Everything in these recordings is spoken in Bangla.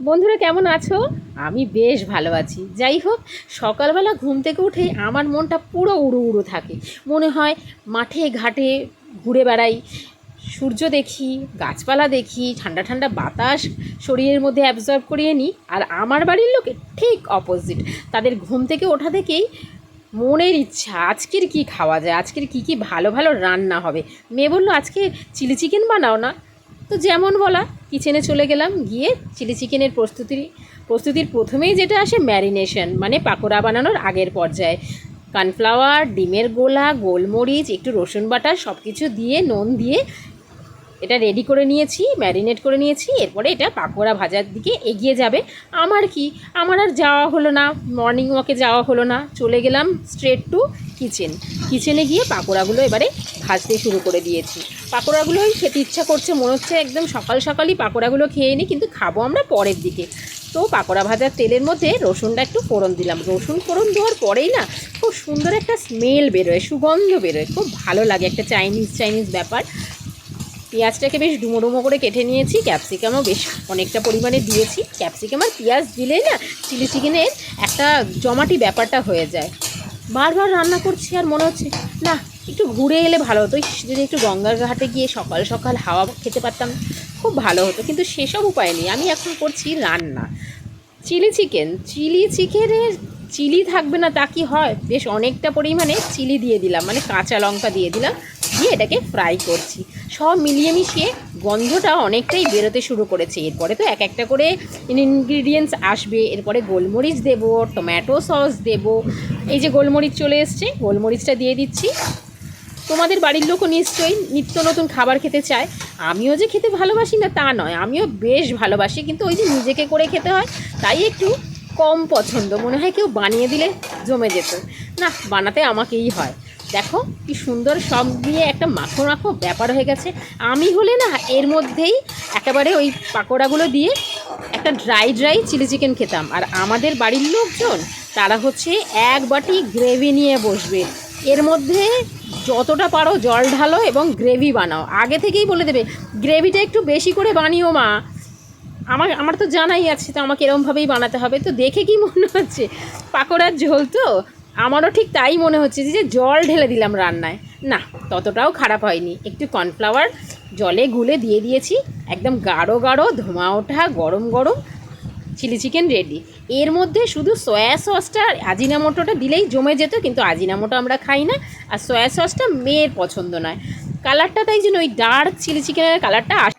বন্ধুরা, কেমন আছো? আমি বেশ ভালো আছি। যাই হোক, সকালবেলা ঘুম থেকে উঠে আমার মনটা পুরো উড়ু উড়ু থাকে। মনে হয় মাঠে, ঘাটে ঘুরে বেড়াই। সূর্য দেখি, গাছপালা দেখি, ঠান্ডা ঠান্ডা বাতাস শরীরের মধ্যে অ্যাবজর্ব করিয়ে নিই। আর আমার বাড়ির লোকে ঠিক অপোজিট তাদের ঘুম থেকে ওঠা থেকেই মনের ইচ্ছা, আজকের কি খাওয়া যায়, আজকের কি কি ভালো ভালো রান্না হবে। মেয়ে বলল, আজকে চিলি চিকেন বানাও না? তো যেমন বলা, কিচেনে চলে গেলাম, গিয়ে চিলি চিকেনের প্রস্তুতি, প্রস্তুতির প্রথমেই যেটা আসে ম্যারিনেশন মানে পাকোড়া বানানোর আগের পর্যায়ে। কানফ্লাওয়ার, ডিমের গোলা, গোলমরিচ, একটু রসুন বাটা সব কিছু দিয়ে, নুন দিয়ে এটা রেডি করে নিয়েছি, ম্যারিনেট করে নিয়েছি, এরপরে এটা পাকোড়া ভাজার দিকে এগিয়ে যাবে। আমার কি? আমার আর যাওয়া হলো না মর্নিং ওয়াকে যাওয়া হলো না, চলে গেলাম স্ট্রেট টু কিচেন কিচেনে গিয়ে পাকোড়াগুলো এবারে ভাজতে শুরু করে দিয়েছি। পাকোড়াগুলোই খেতে ইচ্ছা করছে, মনে হচ্ছে একদম সকাল সকালই পাকোড়াগুলো খেয়ে নিই, কিন্তু খাব আমরা পরের দিকে। তো পাকোড়া ভাজার তেলের মধ্যে রসুনটা একটু ফোড়ন দিলাম। রসুন ফোড়ন দেওয়ার পরেই না খুব সুন্দর একটা স্মেল বেরোয়, সুগন্ধ বেরোয়। খুব ভালো লাগে একটা চাইনিজ চাইনিজ ব্যাপার। পেঁয়াজটাকে বেশ ডুমো ডুমো করে কেটে নিয়েছি ক্যাপসিকামও বেশ অনেকটা পরিমাণে দিয়েছি। ক্যাপসিকাম আর পেঁয়াজ দিলেই না চিলি চিকেনের একটা জমাটি ব্যাপারটা হয়ে যায়। বারবার রান্না করছি আর মনে হচ্ছে, না একটু ঘুরে এলে ভালো হতো। যদি একটু গঙ্গার ঘাটে গিয়ে সকাল সকাল হাওয়া খেতে পারতাম, খুব ভালো হতো। কিন্তু সেসব উপায় নেই। আমি এখন করছি রান্না। Chilli chicken. চিলি চিকেনের চিলি থাকবে না, তা কি হয়? বেশ অনেকটা পরিমাণে চিলি দিয়ে দিলাম মানে কাঁচা লঙ্কা দিয়ে দিলাম, দিয়ে এটাকে ফ্রাই করছি। সব মিলিয়ে মিশিয়ে গন্ধটা অনেকটাই বেরোতে শুরু করেছে। এরপরে তো এক একটা করে ইনগ্রিডিয়েন্টস আসবে। এরপরে গোলমরিচ দেব টমেটো সস দেব। এই যে গোলমরিচ চলে এসছে, গোলমরিচটা দিয়ে দিচ্ছি। তোমাদের বাড়ির লোকও নিশ্চয়ই নিত্য নতুন খাবার খেতে চায়। আমিও যে খেতে ভালোবাসি না, তা নয়। আমিও বেশ ভালোবাসি, কিন্তু ওই যে নিজেকে করে খেতে হয়, তাই একটু কম পছন্দ। মনে হয় কেউ বানিয়ে দিলে জমে যেত। না, বানাতে আমাকেই হয়। দেখো, কি সুন্দর সব দিয়ে একটা মাখো মাখো ব্যাপার হয়ে গেছে। আমি হলে না, এর মধ্যেই একেবারে ওই পাকোড়াগুলো দিয়ে একটা ড্রাই ড্রাই চিলি চিকেন খেতাম। আর আমাদের বাড়ির লোকজন, তারা হচ্ছে এক বাটি গ্রেভি নিয়ে বসবে। এর মধ্যে যতটা পারো জল ঢালো এবং গ্রেভি বানাও। আগে থেকেই বলে দেবে গ্রেভিটা একটু বেশি করে বানিও মা। আমার আমার তো জানাই আছে তো আমাকে এরমভাবেই বানাতে হবে। তো দেখে কি মনে হচ্ছে? পাকোড়ার ঝোল তো? আমারও ঠিক তাই মনে হচ্ছে যে জল ঢেলে দিলাম রান্নায়। না, ততটাও খারাপ হয়নি। একটু কর্নফ্লাওয়ার জলে গুলে দিয়ে দিয়েছি। একদম গাঢ় গাঢ়, ধোঁয়া ওঠা, গরম গরম। চিলি চিকেন রেডি এর মধ্যে শুধু সয়া সসটা আজিনামোটোটা দিলেই জমে যেত, কিন্তু আজিনামোটো আমরা খাই না, আর সয়া সসটা মেয়ের পছন্দ নয়। কালারটা তাই জন্য ওই ডার্ক চিলি চিকেনের কালারটা আস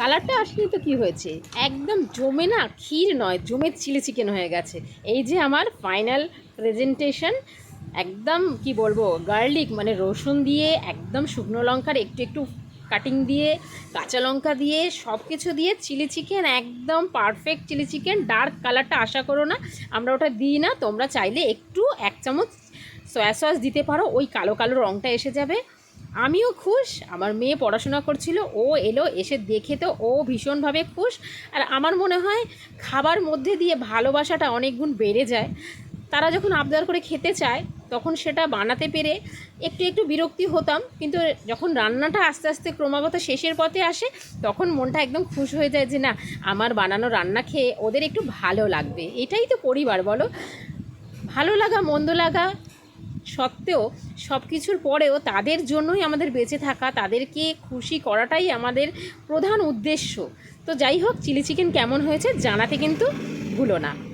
কালারটা আসলে তো কী হয়েছে? একদম জমে না, ক্ষীর নয়, জমে চিলি চিকেন হয়ে গেছে। এই যে আমার ফাইনাল প্রেজেন্টেশন একদম কি বলব গার্লিক মানে রসুন দিয়ে একদম শুকনো লঙ্কার একটু একটু কাটিং দিয়ে, কাঁচা লঙ্কা দিয়ে সব কিছু দিয়ে চিলি চিকেন একদম পারফেক্ট চিলি চিকেন ডার্ক কালারটা আশা করো না, আমরা ওটা দিই না। তোমরা চাইলে একটু এক চামচ সয়া সস দিতে পারো, ওই কালো কালো রঙটা এসে যাবে। আমিও খুশ, আমার মেয়ে পড়াশোনা করছিল, ও এলো, এসে দেখে তো ও ভীষণভাবে খুশ। আর আমার মনে হয়, খাবার মধ্যে দিয়ে ভালোবাসাটা অনেক গুণ বেড়ে যায়। তারা যখন আবদার করে খেতে চায়, তখন সেটা বানাতে পেরে একটু একটু বিরক্তি হতাম। কিন্তু যখন রান্নাটা আস্তে আস্তে ক্রমাগত শেষের পথে আসে, তখন মনটা একদম খুশ হয়ে যায় যে, না, আমার বানানো রান্না খেয়ে ওদের একটু ভালো লাগবে। এটাই তো পরিবার, বলো। ভালো লাগা, মন্দ লাগা সত্ত্বেও সব কিছুর পরেও তাদের জন্যই আমাদের বেঁচে থাকা, তাদেরকে খুশি করাটাই আমাদের প্রধান উদ্দেশ্য। তো যাই হোক, চিলি চিকেন কেমন হয়েছে জানাতে কিন্তু ভুলো না।